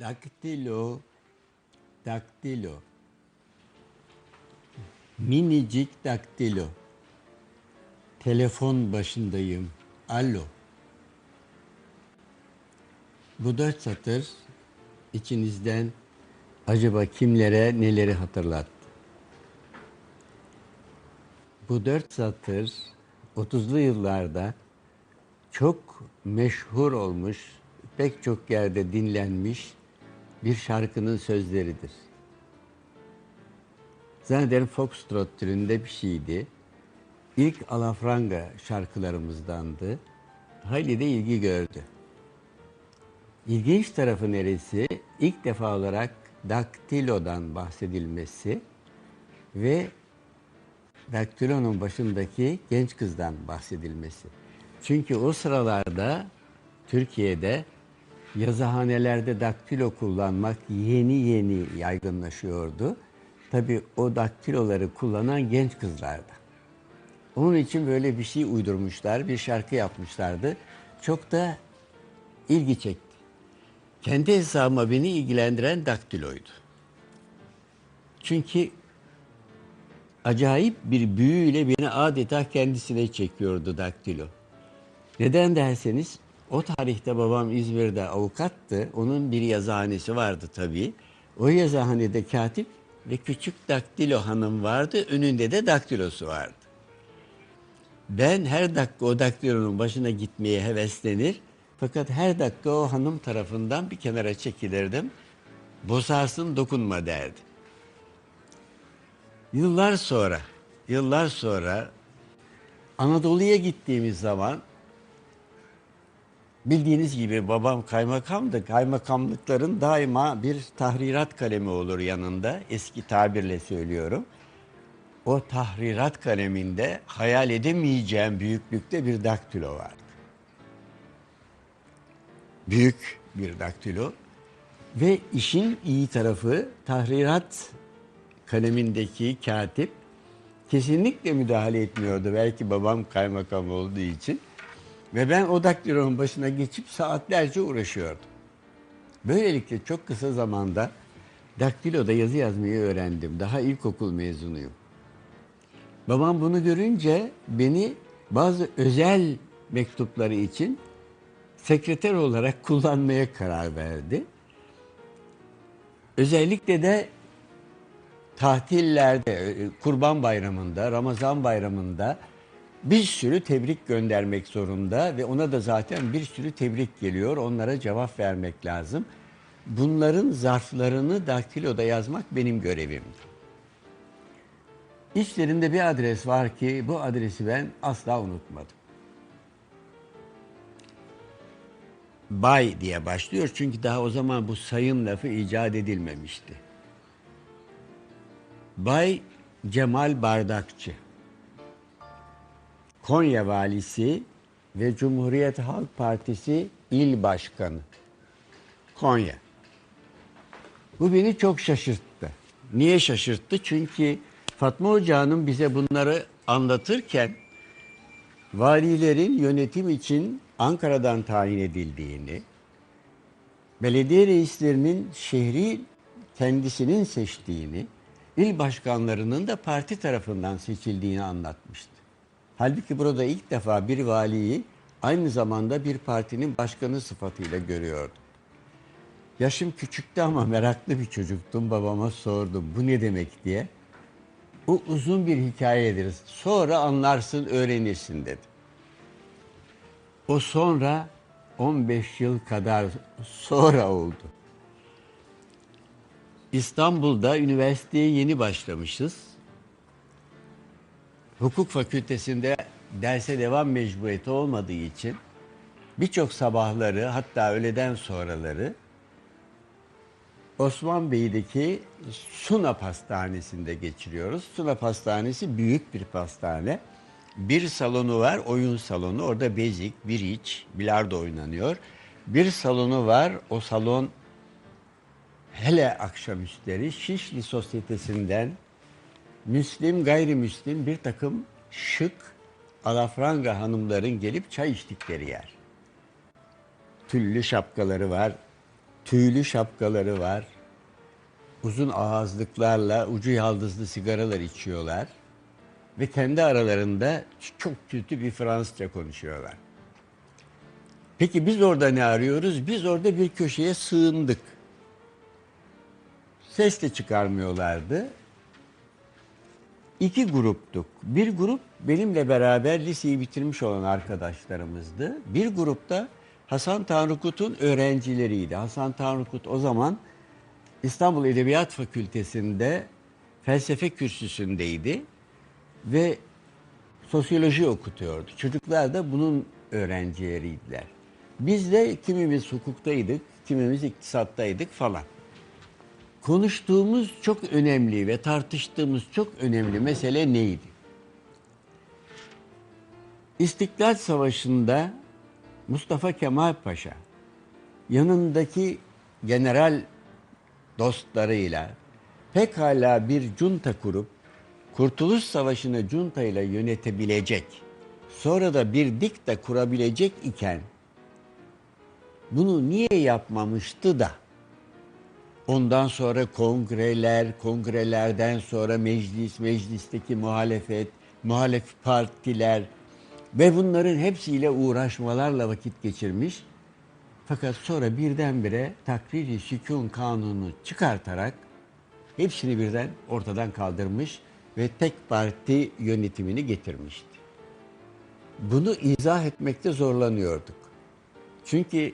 Daktilo, daktilo. Minicik daktilo. Telefon başındayım. Alo. Bu dört satır içinizden acaba kimlere neleri hatırlattı? Bu dört satır 30'lu yıllarda çok meşhur olmuş, pek çok yerde dinlenmiş bir şarkının sözleridir. Zannederim Foxtrot türünde bir şeydi. İlk alafranga şarkılarımızdandı. Hayli de ilgi gördü. İlginç tarafı neresi? İlk defa olarak daktilodan bahsedilmesi ve daktilonun başındaki genç kızdan bahsedilmesi. Çünkü o sıralarda Türkiye'de yazıhanelerde daktilo kullanmak yeni yeni yaygınlaşıyordu. Tabii o daktiloları kullanan genç kızlardı. Onun için böyle bir şey uydurmuşlar, bir şarkı yapmışlardı. Çok da ilgi çekti. Kendi hesabıma beni ilgilendiren daktiloydu. Çünkü acayip bir büyüyle beni adeta kendisine çekiyordu daktilo. Neden derseniz o tarihte babam İzmir'de avukattı. Onun bir yazıhanesi vardı tabii. O yazıhanede katip ve küçük daktilo hanım vardı. Önünde de daktilosu vardı. Ben her dakika o daktilonun başına gitmeye heveslenir. Fakat her dakika o hanım tarafından bir kenara çekilirdim. Bozarsın dokunma derdi. Yıllar sonra, yıllar sonra Anadolu'ya gittiğimiz zaman bildiğiniz gibi babam kaymakamdı. Kaymakamlıkların daima bir tahrirat kalemi olur yanında. Eski tabirle söylüyorum. O tahrirat kaleminde hayal edemeyeceğim büyüklükte bir daktilo vardı. Büyük bir daktilo. Ve işin iyi tarafı tahrirat kalemindeki katip kesinlikle müdahale etmiyordu. Belki babam kaymakam olduğu için. Ve ben o daktilonun başına geçip saatlerce uğraşıyordum. Böylelikle çok kısa zamanda daktiloda yazı yazmayı öğrendim. Daha ilkokul mezunuyum. Babam bunu görünce beni bazı özel mektupları için sekreter olarak kullanmaya karar verdi. Özellikle de tatillerde, Kurban Bayramı'nda, Ramazan Bayramı'nda bir sürü tebrik göndermek zorunda ve ona da zaten bir sürü tebrik geliyor. Onlara cevap vermek lazım. Bunların zarflarını daktiloda yazmak benim görevimdi. İçlerinde bir adres var ki bu adresi ben asla unutmadım. Bay diye başlıyor çünkü daha o zaman bu sayın lafı icat edilmemişti. Bay Cemal Bardakçı. Konya valisi ve Cumhuriyet Halk Partisi il başkanı. Konya. Bu beni çok şaşırttı. Niye şaşırttı? Çünkü Fatma Hoca Hanım bize bunları anlatırken valilerin yönetim için Ankara'dan tayin edildiğini, belediye reislerinin şehri kendisinin seçtiğini, il başkanlarının da parti tarafından seçildiğini anlatmıştı. Halbuki burada ilk defa bir valiyi aynı zamanda bir partinin başkanı sıfatıyla görüyordum. Yaşım küçüktü ama meraklı bir çocuktum. Babama sordum bu ne demek diye. Bu uzun bir hikayedir. Sonra anlarsın, öğrenirsin dedi. O sonra 15 yıl kadar sonra oldu. İstanbul'da üniversiteye yeni başlamışız. Hukuk fakültesinde derse devam mecburiyeti olmadığı için birçok sabahları hatta öğleden sonraları Osman Bey'deki Sunap Hastanesi'nde geçiriyoruz. Sunap Hastanesi büyük bir pastane. Bir salonu var, oyun salonu. Orada bezik, biriç, bilardo oynanıyor. Bir salonu var, o salon hele akşamüstleri Şişli Sosyetesi'nden Müslim, gayrimüslim bir takım şık alafranga hanımların gelip çay içtikleri yer. Tüllü şapkaları var, Tüylü şapkaları var. Uzun ağızlıklarla ucu yaldızlı sigaralar içiyorlar. Ve kendi aralarında çok kötü bir Fransızca konuşuyorlar. Peki biz orada ne arıyoruz? Biz orada bir köşeye sığındık. Ses de çıkarmıyorlardı. İki gruptuk. Bir grup benimle beraber liseyi bitirmiş olan arkadaşlarımızdı. Bir grupta Hasan Tanrıkut'un öğrencileriydi. Hasan Tanrıkut o zaman İstanbul Edebiyat Fakültesi'nde felsefe kürsüsündeydi ve sosyoloji okutuyordu. Çocuklar da bunun öğrencileriydiler. Biz de kimimiz hukuktaydık, kimimiz iktisattaydık falan. Konuştuğumuz çok önemli ve tartıştığımız çok önemli mesele neydi? İstiklal Savaşı'nda Mustafa Kemal Paşa yanındaki general dostlarıyla pekala bir junta kurup Kurtuluş Savaşı'nı junta ile yönetebilecek, sonra da bir dikta kurabilecek iken bunu niye yapmamıştı da ondan sonra kongreler, kongrelerden sonra meclis, meclisteki muhalefet, muhalef partiler ve bunların hepsiyle uğraşmalarla vakit geçirmiş. Fakat sonra birdenbire takrir-i sükun kanunu çıkartarak hepsini birden ortadan kaldırmış ve tek parti yönetimini getirmişti. Bunu izah etmekte zorlanıyorduk. Çünkü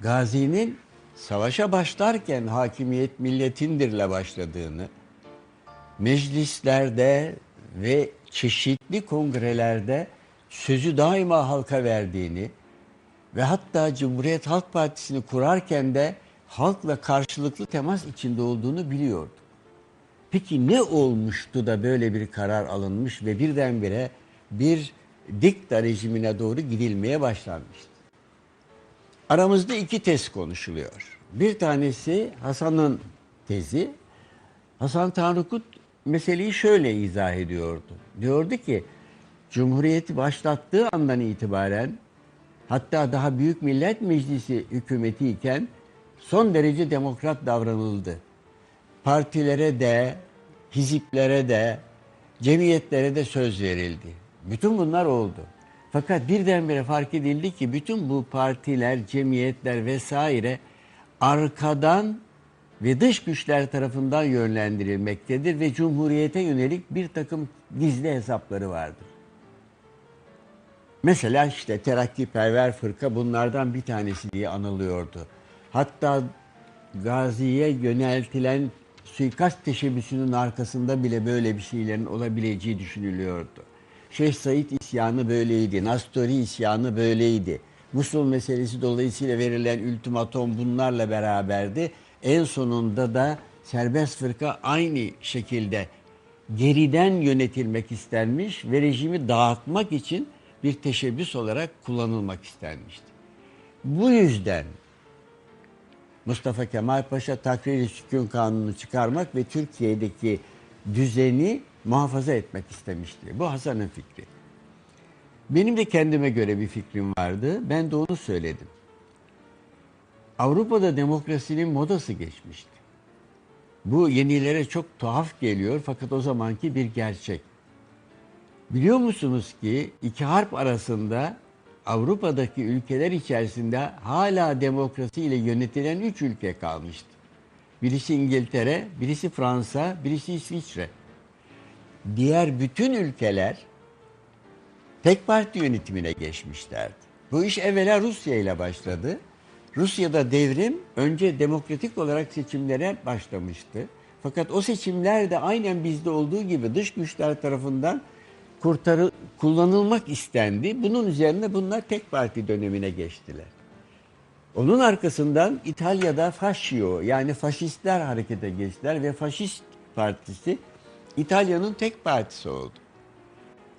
Gazi'nin savaşa başlarken hakimiyet milletindirle başladığını, meclislerde ve çeşitli kongrelerde sözü daima halka verdiğini ve hatta Cumhuriyet Halk Partisi'ni kurarken de halkla karşılıklı temas içinde olduğunu biliyordu. Peki ne olmuştu da böyle bir karar alınmış ve birdenbire bir dikta rejimine doğru gidilmeye başlanmıştı? Aramızda iki tez konuşuluyor. Bir tanesi Hasan'ın tezi. Hasan Tanrıkut meseleyi şöyle izah ediyordu. Diyordu ki Cumhuriyeti başlattığı andan itibaren hatta daha Büyük Millet Meclisi hükümeti iken son derece demokrat davranıldı. Partilere de, hiziplere de, cemiyetlere de söz verildi. Bütün bunlar oldu. Fakat birdenbire fark edildi ki bütün bu partiler, cemiyetler vesaire arkadan ve dış güçler tarafından yönlendirilmektedir ve Cumhuriyete yönelik bir takım gizli hesapları vardır. Mesela işte terakkiperver fırka bunlardan bir tanesi diye anılıyordu. Hatta Gazi'ye yöneltilen suikast teşebbüsünün arkasında bile böyle bir şeylerin olabileceği düşünülüyordu. Şeyh Said isyanı böyleydi, Nastori isyanı böyleydi. Musul meselesi dolayısıyla verilen ultimatom bunlarla beraberdi. En sonunda da serbest fırka aynı şekilde geriden yönetilmek istenmiş ve rejimi dağıtmak için bir teşebbüs olarak kullanılmak istenmişti. Bu yüzden Mustafa Kemal Paşa takrir-i sükun kanunu çıkarmak ve Türkiye'deki düzeni muhafaza etmek istemişti. Bu Hasan'ın fikri. Benim de kendime göre bir fikrim vardı. Ben de onu söyledim. Avrupa'da demokrasinin modası geçmişti. Bu yenilere çok tuhaf geliyor fakat o zamanki bir gerçek. Biliyor musunuz ki iki harp arasında Avrupa'daki ülkeler içerisinde hala demokrasiyle yönetilen üç ülke kalmıştı. Birisi İngiltere, birisi Fransa, birisi İsviçre. Diğer bütün ülkeler tek parti yönetimine geçmişlerdi. Bu iş evvela Rusya ile başladı. Rusya'da devrim önce demokratik olarak seçimlere başlamıştı. Fakat o seçimler de aynen bizde olduğu gibi dış güçler tarafından kurtarı, kullanılmak istendi. Bunun üzerine bunlar tek parti dönemine geçtiler. Onun arkasından İtalya'da Fascio yani faşistler harekete geçtiler ve faşist partisi İtalya'nın tek partisi oldu.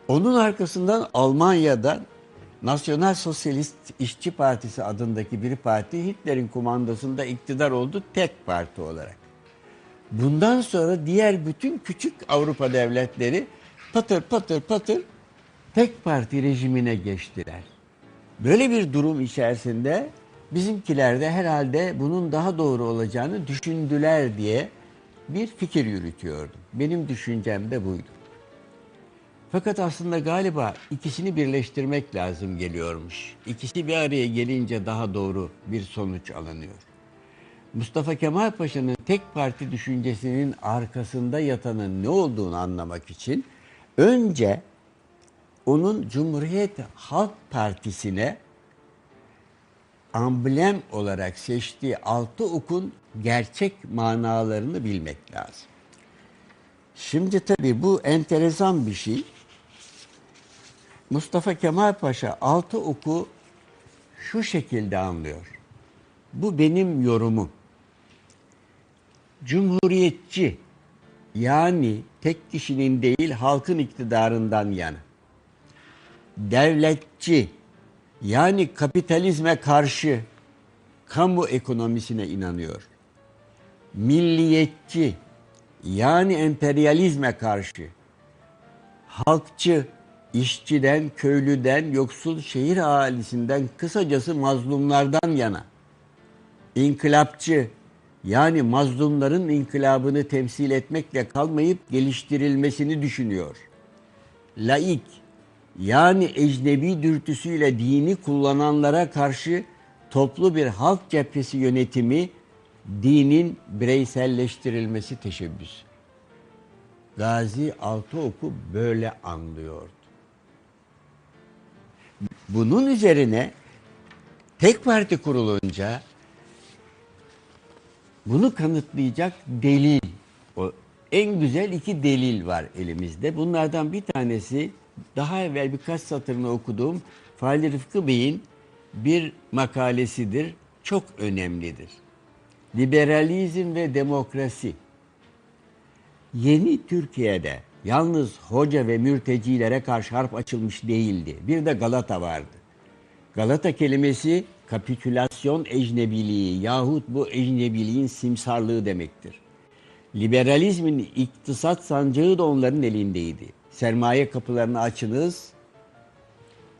Onun arkasından Almanya'da Nasyonal Sosyalist İşçi Partisi adındaki bir parti Hitler'in kumandasında iktidar oldu tek parti olarak. Bundan sonra diğer bütün küçük Avrupa devletleri patır patır patır tek parti rejimine geçtiler. Böyle bir durum içerisinde Bizimkiler de herhalde bunun daha doğru olacağını düşündüler diye bir fikir yürütüyordum. Benim düşüncem de buydu. Fakat aslında galiba ikisini birleştirmek lazım geliyormuş. İkisi bir araya gelince daha doğru bir sonuç alınıyor. Mustafa Kemal Paşa'nın tek parti düşüncesinin arkasında yatanın ne olduğunu anlamak için önce onun Cumhuriyet Halk Partisi'ne amblem olarak seçtiği altı okun gerçek manalarını bilmek lazım. Şimdi tabii bu enteresan bir şey. Mustafa Kemal Paşa altı oku şu şekilde anlıyor. Bu benim yorumum. Cumhuriyetçi yani tek kişinin değil halkın iktidarından yana. Devletçi yani kapitalizme karşı kamu ekonomisine inanıyor. Milliyetçi yani emperyalizme karşı. Halkçı, işçiden, köylüden, yoksul şehir ahalisinden, kısacası mazlumlardan yana. İnkılapçı, yani mazlumların inkılabını temsil etmekle kalmayıp geliştirilmesini düşünüyor. Laik, yani ecnebi dürtüsüyle dini kullananlara karşı toplu bir halk cephesi yönetimi, dinin bireyselleştirilmesi teşebbüsü. Gazi Altıoku böyle anlıyordu. Bunun üzerine tek parti kurulunca bunu kanıtlayacak delil, o en güzel iki delil var elimizde. Bunlardan bir tanesi daha evvel birkaç satırını okuduğum Fahri Rıfkı Bey'in bir makalesidir. Çok önemlidir. Liberalizm ve demokrasi. Yeni Türkiye'de yalnız hoca ve mürtecilere karşı harp açılmış değildi. Bir de Galata vardı. Galata kelimesi kapitülasyon ecnebiliği yahut bu ecnebiliğin simsarlığı demektir. Liberalizmin iktisat sancağı da onların elindeydi. Sermaye kapılarını açınız,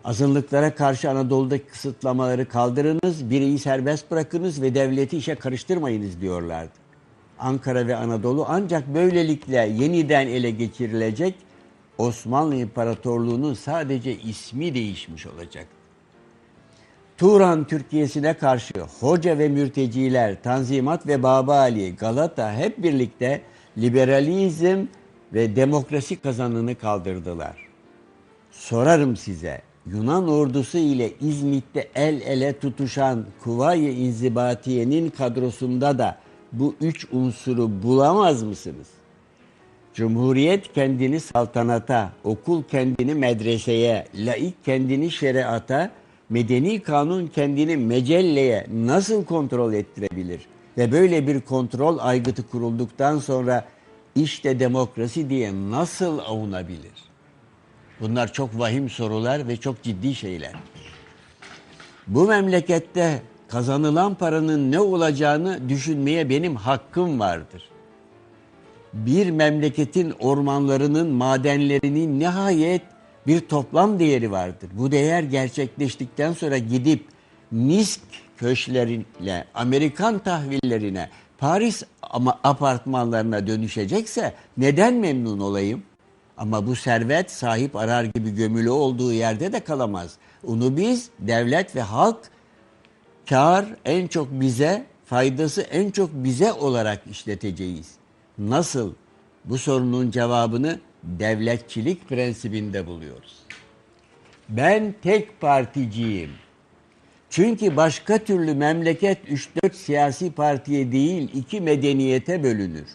azınlıklara karşı Anadolu'daki kısıtlamaları kaldırınız, bireyi serbest bırakınız ve devleti işe karıştırmayınız diyorlardı. Ankara ve Anadolu ancak böylelikle yeniden ele geçirilecek Osmanlı İmparatorluğu'nun sadece ismi değişmiş olacaktı. Turan Türkiye'sine karşı hoca ve mürteciler, Tanzimat ve Babali, Galata hep birlikte liberalizm ve demokrasi kazanını kaldırdılar. Sorarım size, Yunan ordusu ile İzmit'te el ele tutuşan Kuvayi İnzibatiye'nin kadrosunda da bu üç unsuru bulamaz mısınız? Cumhuriyet kendini saltanata, okul kendini medreseye, laik kendini şeriata, medeni kanun kendini mecelleye nasıl kontrol ettirebilir? Ve böyle bir kontrol aygıtı kurulduktan sonra işte demokrasi diye nasıl avunabilir? Bunlar çok vahim sorular ve çok ciddi şeyler. Bu memlekette kazanılan paranın ne olacağını düşünmeye benim hakkım vardır. Bir memleketin ormanlarının, madenlerinin nihayet bir toplam değeri vardır. Bu değer gerçekleştikten sonra gidip Nisk köşklerine, Amerikan tahvillerine, Paris ama apartmanlarına dönüşecekse neden memnun olayım? Ama bu servet sahip arar gibi gömülü olduğu yerde de kalamaz. Onu biz devlet ve halk kar en çok bize, faydası en çok bize olarak işleteceğiz. Nasıl? Bu sorunun cevabını devletçilik prensibinde buluyoruz. Ben tek particiyim. Çünkü başka türlü memleket 3-4 siyasi partiye değil iki medeniyete bölünür.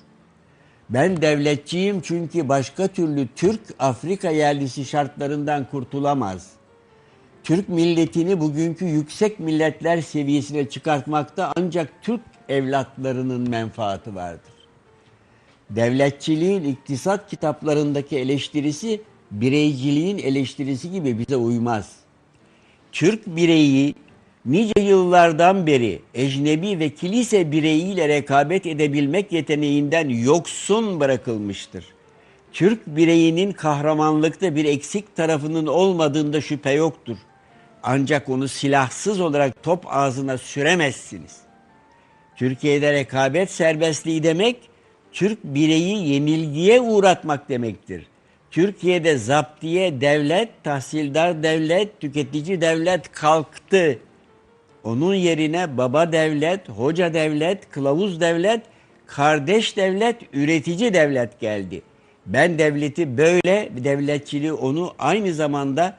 Ben devletçiyim çünkü başka türlü Türk Afrika yerlisi şartlarından kurtulamaz. Türk milletini bugünkü yüksek milletler seviyesine çıkartmakta ancak Türk evlatlarının menfaati vardır. Devletçiliğin iktisat kitaplarındaki eleştirisi bireyciliğin eleştirisi gibi bize uymaz. Türk bireyi nice yıllardan beri ecnebi ve kilise bireyiyle rekabet edebilmek yeteneğinden yoksun bırakılmıştır. Türk bireyinin kahramanlıkta bir eksik tarafının olmadığında şüphe yoktur. Ancak onu silahsız olarak top ağzına süremezsiniz. Türkiye'de rekabet serbestliği demek, Türk bireyi yenilgiye uğratmak demektir. Türkiye'de zaptiye devlet, tahsildar devlet, tüketici devlet kalktı. Onun yerine baba devlet, hoca devlet, kılavuz devlet, kardeş devlet, üretici devlet geldi. Ben devleti böyle, devletçiliği onu aynı zamanda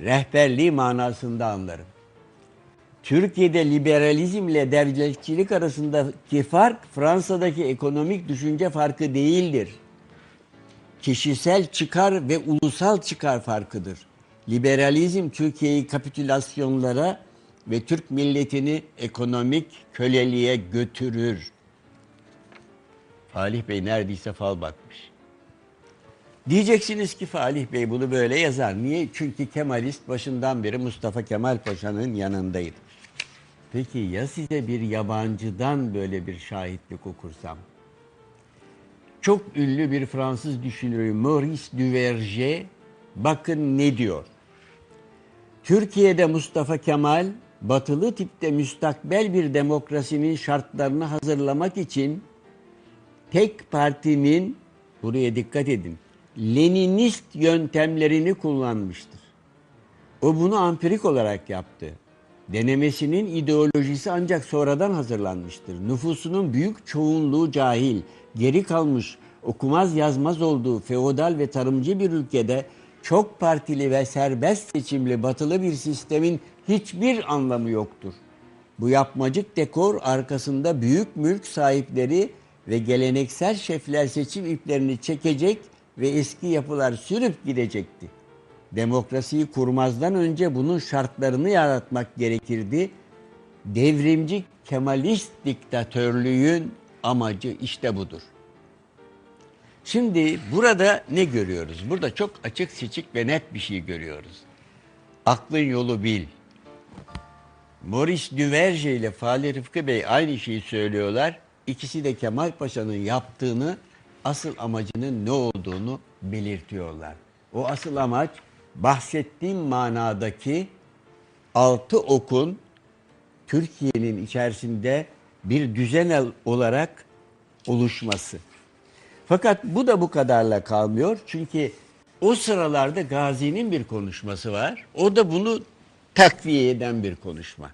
rehberliği manasında anlarım. Türkiye'de liberalizmle devletçilik arasındaki fark Fransa'daki ekonomik düşünce farkı değildir. Kişisel çıkar ve ulusal çıkar farkıdır. Liberalizm Türkiye'yi kapitülasyonlara ve Türk milletini ekonomik köleliğe götürür. Falih Bey neredeyse fal bakmış. Diyeceksiniz ki Falih Bey bunu böyle yazar. Niye? Çünkü Kemalist başından beri Mustafa Kemal Paşa'nın yanındaydı. Peki ya size bir yabancıdan böyle bir şahitlik okursam? Çok ünlü bir Fransız düşünürü Maurice Duverger bakın ne diyor. Türkiye'de Mustafa Kemal batılı tipte müstakbel bir demokrasinin şartlarını hazırlamak için tek partinin buraya dikkat edin. Leninist yöntemlerini kullanmıştır. O bunu ampirik olarak yaptı. Denemesinin ideolojisi ancak sonradan hazırlanmıştır. Nüfusunun büyük çoğunluğu cahil, geri kalmış, okumaz yazmaz olduğu feodal ve tarımcı bir ülkede çok partili ve serbest seçimli batılı bir sistemin hiçbir anlamı yoktur. Bu yapmacık dekor arkasında büyük mülk sahipleri ve geleneksel şefler seçim iplerini çekecek ve eski yapılar sürüp gidecekti. Demokrasiyi kurmazdan önce bunun şartlarını yaratmak gerekirdi. Devrimci Kemalist diktatörlüğün amacı işte budur. Şimdi burada ne görüyoruz? Burada çok açık seçik ve net bir şey görüyoruz. Aklın yolu bil. Maurice Duverger ile Fahri Rıfkı Bey aynı şeyi söylüyorlar. İkisi de Kemal Paşa'nın yaptığını, asıl amacının ne olduğunu belirtiyorlar. O asıl amaç bahsettiğim manadaki altı okun Türkiye'nin içerisinde bir düzen olarak oluşması. Fakat bu da bu kadarla kalmıyor. Çünkü o sıralarda Gazi'nin bir konuşması var. O da bunu takviye eden bir konuşma.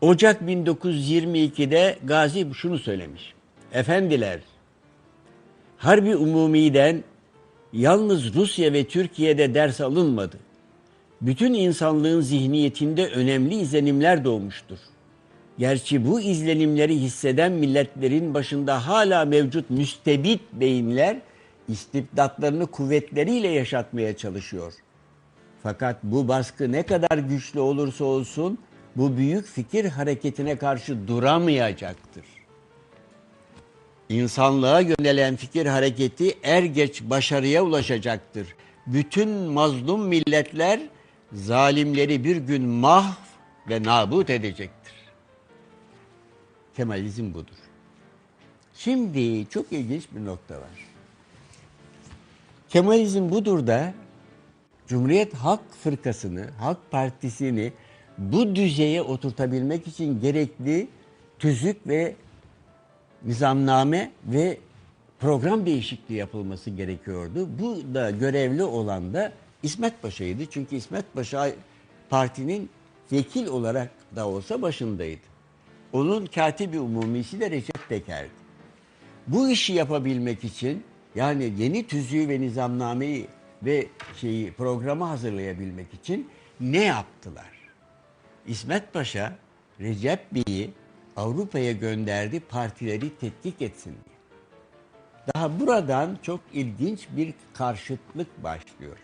Ocak 1922'de Gazi şunu söylemiş. Efendiler, Harbi Umumi'den yalnız Rusya ve Türkiye'de ders alınmadı. Bütün insanlığın zihniyetinde önemli izlenimler doğmuştur. Gerçi bu izlenimleri hisseden milletlerin başında hala mevcut müstebit beyinler istibdatlarını kuvvetleriyle yaşatmaya çalışıyor. Fakat bu baskı ne kadar güçlü olursa olsun bu büyük fikir hareketine karşı duramayacaktır. İnsanlığa yönelen fikir hareketi er geç başarıya ulaşacaktır. Bütün mazlum milletler zalimleri bir gün mahv ve nabut edecektir. Kemalizm budur. Şimdi çok ilginç bir nokta var. Kemalizm budur da Cumhuriyet Halk Fırkası'nı, Halk Partisi'ni bu düzeye oturtabilmek için gerekli tüzük ve nizamname ve program değişikliği yapılması gerekiyordu. Bu da görevli olan da İsmet Paşa'ydı. Çünkü İsmet Paşa partinin vekil olarak da olsa başındaydı. Onun katibi umumisi de Recep Peker'di. Bu işi yapabilmek için yani yeni tüzüğü ve nizamnameyi ve şeyi programı hazırlayabilmek için ne yaptılar? İsmet Paşa Recep Bey'i Avrupa'ya gönderdi partileri tetkik etsin diye. Daha buradan çok ilginç bir karşıtlık başlıyor.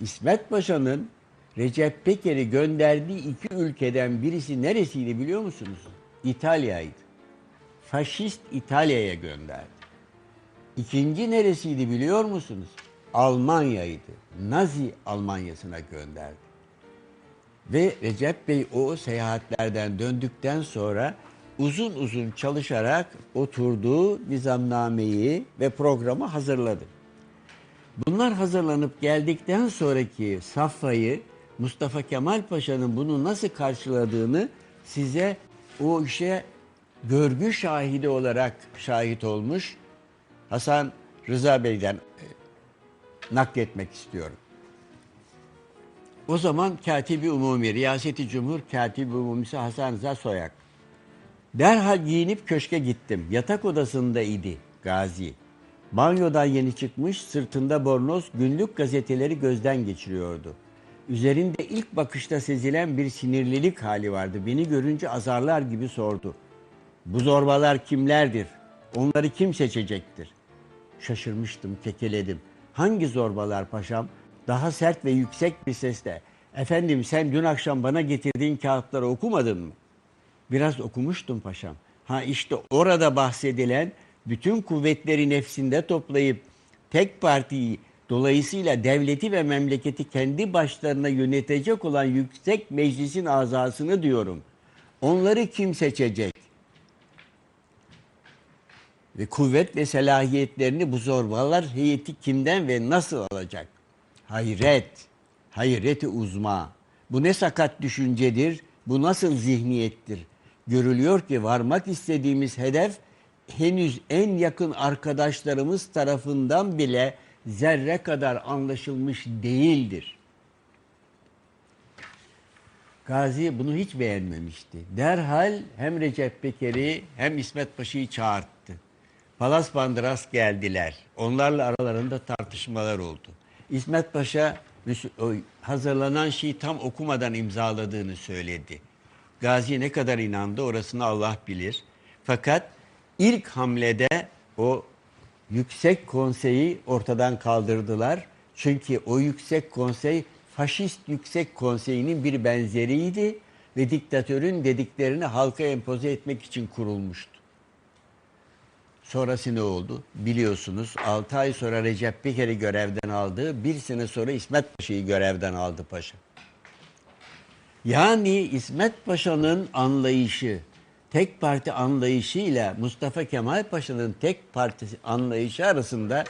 İsmet Paşa'nın Recep Peker'i gönderdiği iki ülkeden birisi neresiydi biliyor musunuz? İtalya'ydı. Faşist İtalya'ya gönderdi. İkinci neresiydi biliyor musunuz? Almanya'ydı. Nazi Almanya'sına gönderdi. Ve Recep Bey o seyahatlerden döndükten sonra uzun uzun çalışarak oturduğu nizamnameyi ve programı hazırladı. Bunlar hazırlanıp geldikten sonraki safhayı Mustafa Kemal Paşa'nın bunu nasıl karşıladığını size o işe görgü şahidi olarak şahit olmuş Hasan Rıza Bey'den e, nakletmek istiyorum. O zaman Katibi Umumi, Riyaseti Cumhur Katibi Umumisi Hasan Rıza Soyak. Derhal giyinip köşke gittim. Yatak odasında idi Gazi. Banyodan yeni çıkmış, sırtında bornoz, günlük gazeteleri gözden geçiriyordu. Üzerinde ilk bakışta sezilen bir sinirlilik hali vardı. Beni görünce azarlar gibi sordu. Bu zorbalar kimlerdir? Onları kim seçecektir? Şaşırmıştım, kekeledim. Hangi zorbalar paşam? Daha sert ve yüksek bir sesle. Efendim sen dün akşam bana getirdiğin kağıtları okumadın mı? Biraz okumuştum paşam. Ha işte orada bahsedilen bütün kuvvetleri nefsinde toplayıp tek partiyi dolayısıyla devleti ve memleketi kendi başlarına yönetecek olan yüksek meclisin azasını diyorum. Onları kim seçecek? Ve kuvvet ve selahiyetlerini bu zorbalar heyeti kimden ve nasıl alacak? Hayret, hayreti uzma. Bu ne sakat düşüncedir, bu nasıl zihniyettir? Görülüyor ki varmak istediğimiz hedef henüz en yakın arkadaşlarımız tarafından bile zerre kadar anlaşılmış değildir. Gazi bunu hiç beğenmemişti. Derhal hem Recep Peker'i hem İsmet Paşa'yı çağırttı. Palas Bandıras geldiler. Onlarla aralarında tartışmalar oldu. İsmet Paşa hazırlanan şeyi tam okumadan imzaladığını söyledi. Gazi ne kadar inandı orasını Allah bilir. Fakat ilk hamlede o yüksek konseyi ortadan kaldırdılar. Çünkü o yüksek konsey faşist yüksek konseyinin bir benzeriydi ve diktatörün dediklerini halka empoze etmek için kurulmuştu. Sonrası ne oldu? Biliyorsunuz 6 ay sonra Recep Peker'i görevden aldı. Bir sene sonra İsmet Paşa'yı görevden aldı paşa. Yani İsmet Paşa'nın anlayışı, tek parti anlayışı ile Mustafa Kemal Paşa'nın tek parti anlayışı arasında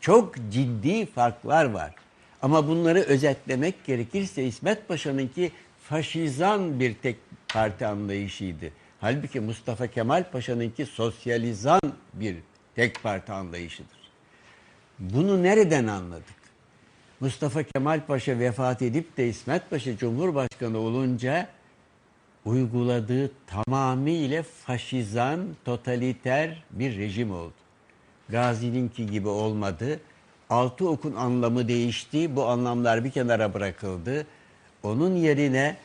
çok ciddi farklar var. Ama bunları özetlemek gerekirse İsmet Paşa'nınki faşizan bir tek parti anlayışıydı. Halbuki Mustafa Kemal Paşa'nınki sosyalizan bir tek parti anlayışıdır. Bunu nereden anladık? Mustafa Kemal Paşa vefat edip de İsmet Paşa Cumhurbaşkanı olunca uyguladığı tamamıyla faşizan, totaliter bir rejim oldu. Gazi'ninki gibi olmadı. Altı okun anlamı değişti. Bu anlamlar bir kenara bırakıldı. Onun yerine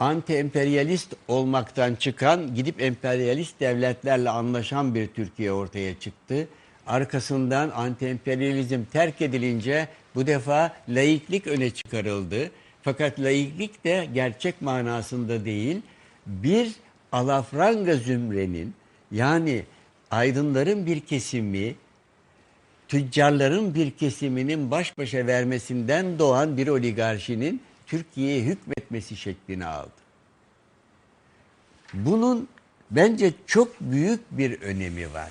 anti-emperyalist olmaktan çıkan, gidip emperyalist devletlerle anlaşan bir Türkiye ortaya çıktı. Arkasından anti-emperyalizm terk edilince bu defa laiklik öne çıkarıldı. Fakat laiklik de gerçek manasında değil, bir alafranga zümrenin yani aydınların bir kesimi, tüccarların bir kesiminin baş başa vermesinden doğan bir oligarşinin Türkiye'ye hükmetmesi şeklini aldı. Bunun bence çok büyük bir önemi var.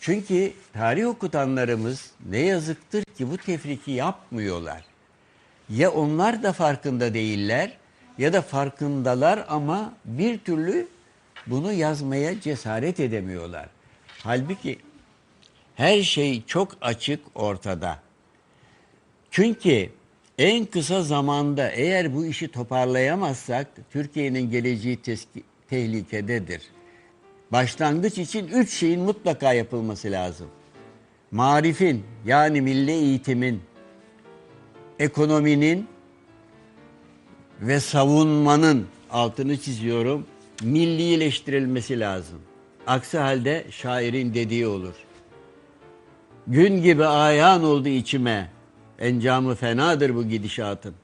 Çünkü tarih okutanlarımız ne yazıktır ki bu tefriki yapmıyorlar. Ya onlar da farkında değiller ya da farkındalar ama bir türlü bunu yazmaya cesaret edemiyorlar. Halbuki her şey çok açık ortada. Çünkü en kısa zamanda eğer bu işi toparlayamazsak Türkiye'nin geleceği tehlikededir. Başlangıç için üç şeyin mutlaka yapılması lazım. Marifin yani milli eğitimin, ekonominin ve savunmanın altını çiziyorum millileştirilmesi lazım. Aksi halde şairin dediği olur. Gün gibi ayan oldu içime. Encamı fenadır bu gidişatın.